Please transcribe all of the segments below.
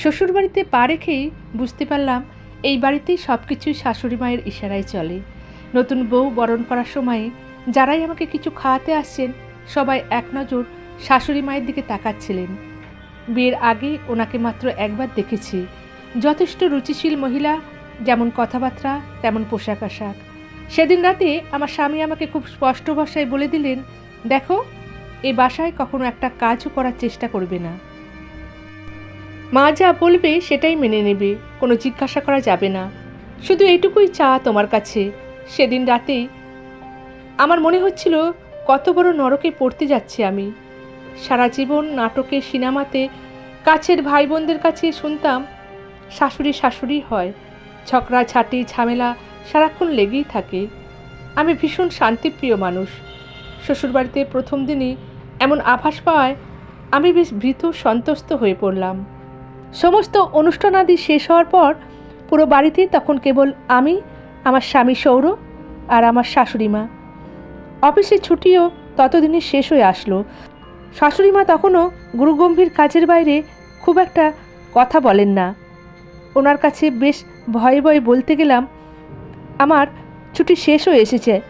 শ্বশুরবাড়িতে পা রেখেই বুঝতে পারলাম এই বাড়িতেই সব কিছুই শাশুড়ি মায়ের ইশারায় চলে। নতুন বউ বরণ করার সময়ে যারাই আমাকে কিছু খাওয়াতে আসছেন, সবাই এক নজর শাশুড়ি মায়ের দিকে তাকাচ্ছিলেন। বিয়ের আগে ওনাকে মাত্র একবার দেখেছি। যথেষ্ট রুচিশীল মহিলা, যেমন কথাবার্তা, তেমন পোশাক আশাক। সেদিন রাতে আমার স্বামী আমাকে খুব স্পষ্ট ভাষায় বলে দিলেন, দেখো, এ বাসায় কখনো একটা কাজও করার চেষ্টা করবে না। মা যা বলবে সেটাই মেনে নেবে, কোনো জিজ্ঞাসা করা যাবে না। শুধু এইটুকুই চা তোমার কাছে। সেদিন রাতেই আমার মনে হচ্ছিল কত বড় নরকে পড়তে যাচ্ছি আমি। সারা জীবন নাটকে, সিনেমাতে, কাছের ভাই বোনদের কাছে শুনতাম, শাশুড়ি শাশুড়ি হয়, ঝগড়া, ঝাঁটি, ঝামেলা সারাক্ষণ লেগেই থাকে। আমি ভীষণ শান্তিপ্রিয় মানুষ। শ্বশুরবাড়িতে প্রথম দিনই এমন আভাস পাওয়ায় আমি বেশ ভীত, সন্তুষ্ট হয়ে পড়লাম। সমস্ত অনুষ্ঠানাদি শেষ হওয়ার পর পুরো বাড়িতে তখন কেবল আমি, আমার স্বামী সৌর আর আমার শাশুড়ি মা। অফিসের ছুটিও ততদিনই শেষ হয়ে আসলো। শাশুড়ি মা তখনও গুরুগম্ভীর কাজের বাইরে খুব একটা কথা বলেন না। ওনার কাছে বেশ ভয়ে ভয়ে বলতে গেলাম, আমার ছুটি শেষ হয়ে এসেছে,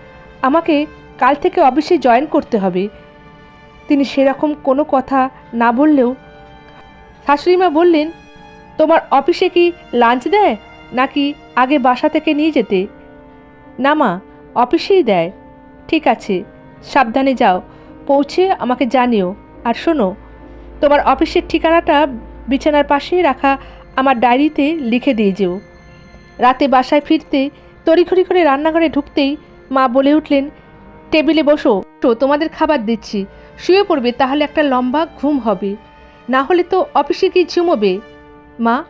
আমাকে কাল থেকে অফিসে জয়েন করতে হবে। তিনি সেরকম কোনো কথা না বললেও শাশুড়িমা বললেন, তোমার অফিসে কি লাঞ্চ দেয় নাকি আগে বাসা থেকে নিয়ে যেতে? না মা, অফিসেই দেয়। ঠিক আছে, সাবধানে যাও, পৌঁছে আমাকে জানিও। আর শোনো, তোমার অফিসের ঠিকানাটা বিছানার পাশেই রাখা আমার ডায়েরিতে লিখে দিয়ে যেও। রাতে বাসায় ফিরতে তড়িঘড়ি করে রান্নাঘরে ঢুকতেই মা বলে উঠলেন, টেবিলে বসো, তোমাদের খাবার দিচ্ছি। শুয়ে পড়বে, তাহলে একটা লম্বা ঘুম হবে। না হলে তো অফিসে গিয়ে ঝুমোবে। মা,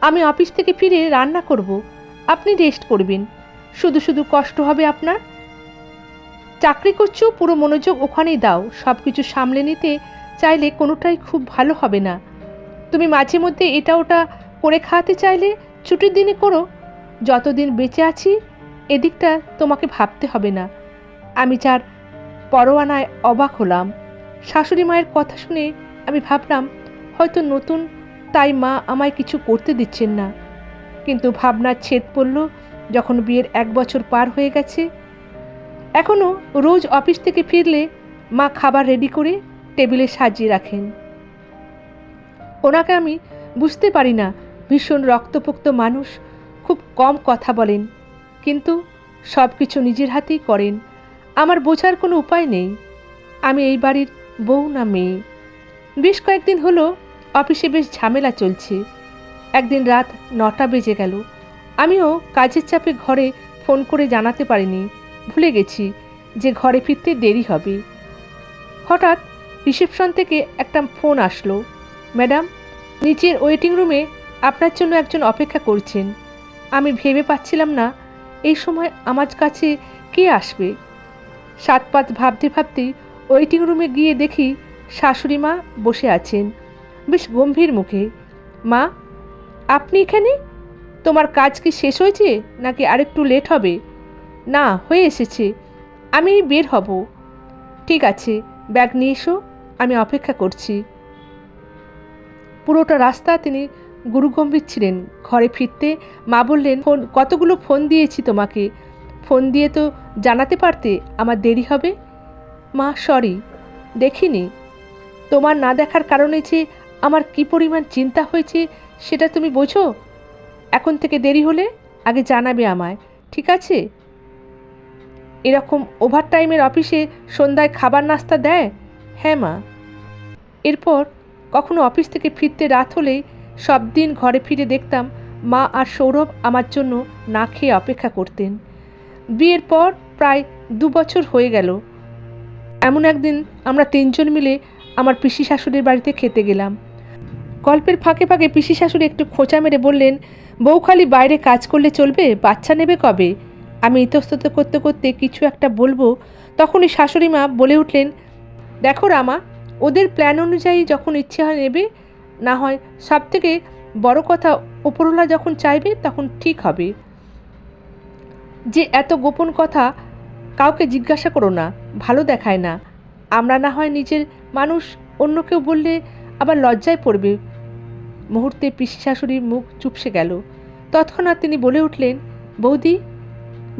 আমি অফিস থেকে ফিরে রান্না করব। আপনি রেস্ট করবেন। শুধু শুধু কষ্ট হবে আপনার। চাকরি করছ, পুরো মনোযোগ ওখানেই দাও। সব কিছু সামলে নিতে চাইলে কোনোটাই খুব ভালো হবে না। তুমি মাঝে মধ্যে এটা ওটা করে খাওয়াতে চাইলে ছুটির দিনে করো। যতদিন বেঁচে আছি, এদিকটা তোমাকে ভাবতে হবে না। আমি যার পরোয়ানায় অবাক হলাম। শাশুড়ি মায়ের কথা শুনে আমি ভাবলাম, হয়তো নতুন, তাই মা আমায় কিছু করতে দিচ্ছেন না। কিন্তু ভাবনার ছেদ পড়ল যখন বিয়ের এক বছর পার হয়ে গেছে। এখনও রোজ অফিস থেকে ফিরলে মা খাবার রেডি করে টেবিলে সাজিয়ে রাখেন। ওনাকে আমি বুঝতে পারি না, ভীষণ রক্তপোক্ত মানুষ, খুব কম কথা বলেন, কিন্তু সব কিছু নিজের হাতেই করেন। আমার বোঝার কোনো উপায় নেই। আমি এই বাড়ির বউ না মেয়ে। বেশ কয়েকদিন হলো অফিসে বেশ ঝামেলা চলছে। একদিন রাত নটা বেজে গেল। আমিও কাজের চাপে ঘরে ফোন করে জানাতে পারিনি। ভুলে গেছি যে ঘরে ফিরতে দেরি হবে। হঠাৎ রিসেপশন থেকে একটা ফোন আসলো। ম্যাডাম, নিচের ওয়েটিং রুমে আপনার জন্য একজন অপেক্ষা করছেন। আমি ভেবে পাচ্ছিলাম না এই সময় আমার কাছে কে আসবে। সাত পাত ভাবতে ভাবতেই ওয়েটিং রুমে গিয়ে দেখি শাশুড়ি মা বসে আছেন। বেশ গম্ভীর মুখে। মা, আপনি এখানে? তোমার কাজ কি শেষ হয়েছে নাকি আরেকটু লেট হবে? না, হয়ে এসেছে। আমি বের হব। ঠিক আছে, ব্যাগ নিয়ে এসো, আমি অপেক্ষা করছি। পুরোটা রাস্তা তিনি গুরুগম্ভীর ছিলেন। ঘরে ফিরতে মা বললেন, ফোন, কতগুলো ফোন দিয়েছি তোমাকে। ফোন দিয়ে তো জানাতে পারতে আমার দেরি হবে? মা, সরি, দেখিনি। তোমার না দেখার কারণে যে আমার কি পরিমাণ চিন্তা হয়েছে, সেটা তুমি বোঝো? এখন থেকে দেরি হলে আগে জানাবে আমায়, ঠিক আছে? এরকম ওভার টাইমের অফিসে সন্ধ্যায় খাবার নাস্তা দেয়? হ্যাঁ মা। এরপর কখনো অফিস থেকে ফিরতে রাত হলেই সব দিন ঘরে ফিরে দেখতাম মা আর সৌরভ আমার জন্য না খেয়ে অপেক্ষা করতেন। বিয়ের পর প্রায় দু বছর হয়ে গেল। এমন একদিন আমরা তিনজন মিলে আমার পিসি শাশুড়ির বাড়িতে খেতে গেলাম। গল্পের ফাঁকে ফাঁকে পিসি শাশুড়ি একটু খোঁচা মেরে বললেন, বউ খালি বাইরে কাজ করলে চলবে, বাচ্চা নেবে কবে? আমি ইতস্তত করতে করতে কিছু একটা বলব, তখনই শাশুড়ি মা বলে উঠলেন, দেখো রামা, ওদের প্ল্যান অনুযায়ী যখন ইচ্ছে হয় নেবে, না হয় সব থেকে বড় কথা ওপরওয়ালা যখন চাইবে তখন ঠিক হবে। যে এত গোপন কথা কাউকে জিজ্ঞাসা করো না, ভালো দেখায় না। আমরা না হয় নিজের মানুষ অন্য কেউ বললে আবার লজ্জায় পড়বে। মুহূর্তে পিসি শাশুড়ির মুখ চুপসে গেল। তৎক্ষণাৎ তিনি বলে উঠলেন, বৌদি,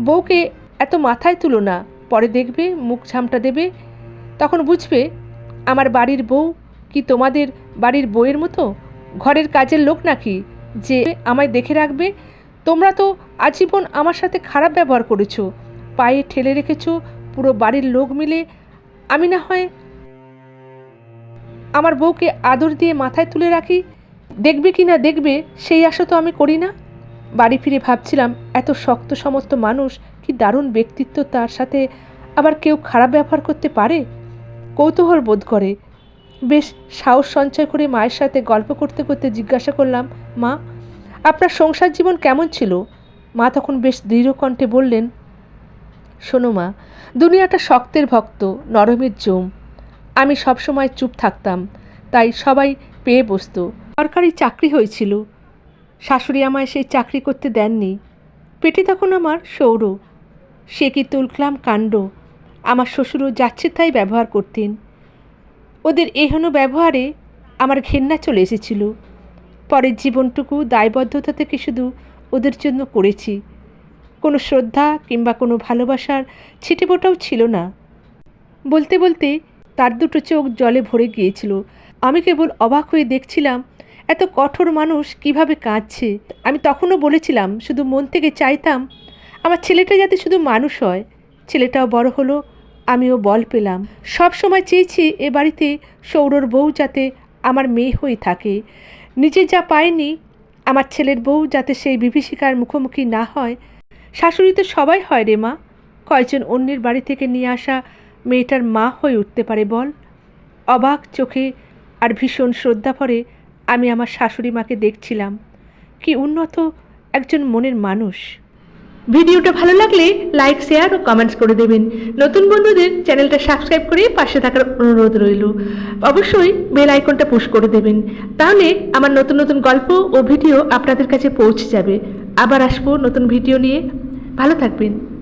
বউকে এত মাথায় তুলো না। পরে দেখবে, মুখ ঝামটা দেবে। তখন বুঝবে, আমার বাড়ির বউ কি তোমাদের বাড়ির বউয়ের মতো? ঘরের কাজের লোক নাকি? যে আমায় দেখে রাখবে? তোমরা তো আজীবন আমার সাথে খারাপ ব্যবহার করেছ। পায়ে ঠেলে রেখেছো, পুরো বাড়ির লোক মিলে। আমি না হয় আমার বউকে আদর দিয়ে মাথায় তুলে রাখি। দেখবে কি না দেখবে, সেই আশা তো আমি করি না। বাড়ি ফিরে ভাবছিলাম, এত শক্ত সমস্ত মানুষ, কি দারুণ ব্যক্তিত্ব তার সাথে আবার কেউ খারাপ ব্যবহার করতে পারে? কৌতূহল বোধ করে। বেশ সাহস সঞ্চয় করে মায়ের সাথে গল্প করতে করতে জিজ্ঞাসা করলাম, মা, আপনার সংসার জীবন কেমন ছিল? মা তখন বেশ দৃঢ় কণ্ঠে বললেন, শোনো মা, দুনিয়াটা শক্তের ভক্ত, নরমের জম আমি সবসময় চুপ থাকতাম, তাই সবাই পেয়ে বসতো। সরকারি চাকরি হয়েছিল। শাশুড়ি আমায় সেই চাকরি করতে দেননি। পেটে তখন আমার সৌর। সে কি তুলকলাম কাণ্ড? আমার শ্বশুরও যাচ্ছে তাই ব্যবহার করতেন। ওদের এহেন ব্যবহারে আমার ঘেন্না চলে এসেছিল। পরের জীবনটুকু দায়বদ্ধতা থেকে শুধু ওদের জন্য করেছি। কোনো শ্রদ্ধা কিংবা কোনো ভালোবাসার ছিটেফোঁটাও ছিল না। বলতে বলতে তার দুটো চোখ জলে ভরে গিয়েছিল। আমি কেবল অবাক হয়ে দেখছিলাম, এত কঠোর মানুষ কীভাবে কাঁদছে। আমি তখনও বলেছিলাম, শুধু মন থেকে চাইতাম, আমার ছেলেটা যাতে শুধু মানুষ হয়। ছেলেটাও বড় হলো, আমিও বল পেলাম। সব সময় চেয়েছি এ বাড়িতে সৌরর বউ যাতে আমার মেয়ে হয়ে থাকে। নিজে যা পায়নি আমার ছেলের বউ যাতে সেই বিভীষিকার মুখোমুখি না হয়। শাশুড়ি তো সবাই হয় রে মা। কয়জন অন্যের বাড়ি থেকে নিয়ে আসা মেয়েটার মা হয়ে উঠতে পারে বল। অবাক চোখে আর ভীষণ শ্রদ্ধা ভরে আমি আমার শাশুড়ি মাকে দেখছিলাম। কি উন্নত একজন মনের মানুষ। ভিডিওটা ভালো লাগলে লাইক, শেয়ার ও কমেন্টস করে দেবেন। নতুন বন্ধুদের চ্যানেলটা সাবস্ক্রাইব করে পাশে থাকার অনুরোধ রইল। অবশ্যই বেল আইকনটা পুশ করে দেবেন। তাহলে আমার নতুন নতুন গল্প ও ভিডিও আপনাদের কাছে পৌঁছে যাবে। আবার আসব নতুন ভিডিও নিয়ে। ভালো থাকবেন।